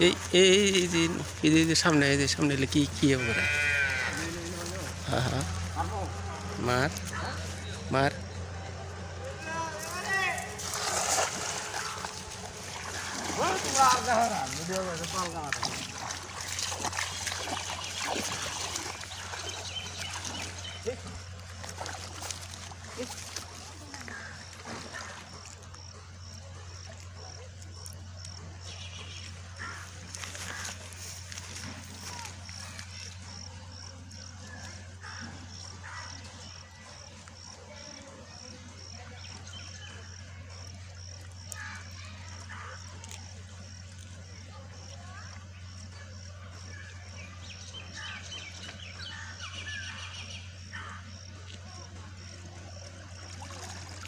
এই এই যে, এই যে- সামনে, এই যে সামনে এলে কি কি হবে হ্যাঁ হ্যাঁ মার মার। এই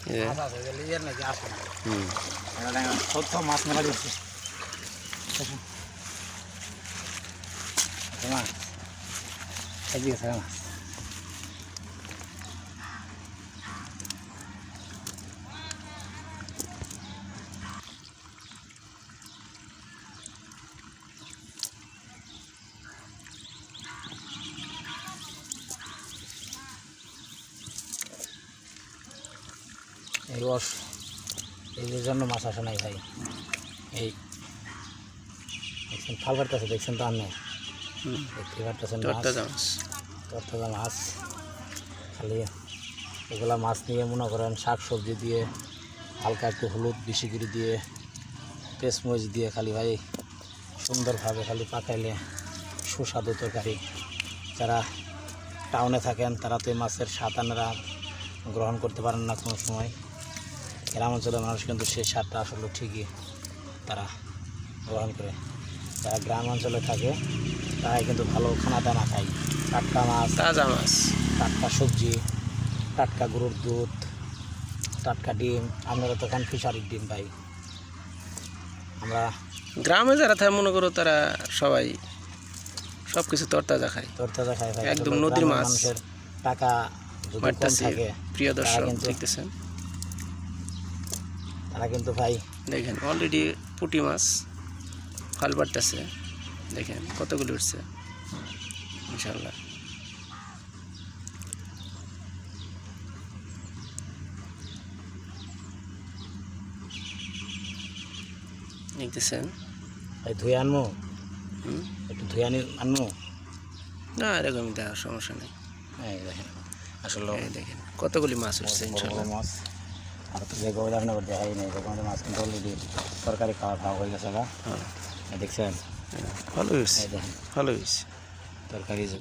মাছ আছে গেলে ইয়ের নাকি আসে না হুম সত্য মাছ মেলা দিচ্ছি মাছ এদিকে থাকে মাছ এই বস এই যে জন্য মাছ আসে নাই ভাই। এই দেখছেন ফাল পারতেছে দেখছেন তো আমি হুম। দেখতে পারতেছেন মাছ। তরতাজা মাছ। খালি এগুলা মাছ নিয়ে মনে করেন শাক সবজি দিয়ে হালকা একটু হলুদ বেশি করে দিয়ে পেঁচমরিচ দিয়ে খালি ভাই সুন্দরভাবে খালি পাকাইলে সুস্বাদু তরকারি। যারা টাউনে থাকেন তারা তো এই মাছের স্বাদ আনারা গ্রহণ করতে পারেন না কোনো সময়। গ্রাম অঞ্চলের মানুষ কিন্তু সেই স্বাদটা আসলে ঠিকই তারা গ্রহণ করে। যারা গ্রাম অঞ্চলে থাকে তারাই কিন্তু ভালো খানা দানা খায়। টাটকা মাছ তাজা মাছ। টাটকা সবজি টাটকা গরুর দুধ টাটকা ডিম। আপনারা তো খান ফিশারির ডিম ভাই আমরা গ্রামে যারা থাকে মনে করো তারা সবাই সব কিছু তরতাজা খায়। তরতাজা ভাই। একদম নদীর মাছ। মানুষের টাকা যদি থাকে প্রিয় দর্শক দেখতেছেন। তারা কিন্তু ভাই দেখেন অলরেডি পুঁটি মাছ ফাল বাড়তেছে দেখেন কতগুলো উঠছে। ইনশাল্লাহ দেখতেছেন? ভাই ধুয়ে আনব হুম? একটু ধুয়ে আনি আনব না এরকমই দেখার সমস্যা নেই। এই দেখেন আসলে দেখেন কতগুলি মাছ উঠছে ইনশাল্লাহ মাছ। আর যে আপনার দেখাই নেই যে মাছ কিন্তু অলরেডি সরকারি খাওয়া খাওয়া হয়ে গেছে গা। হ্যাঁ। দেখছেন? ভালো হয়েছে ভালো হয়েছে। তরকারি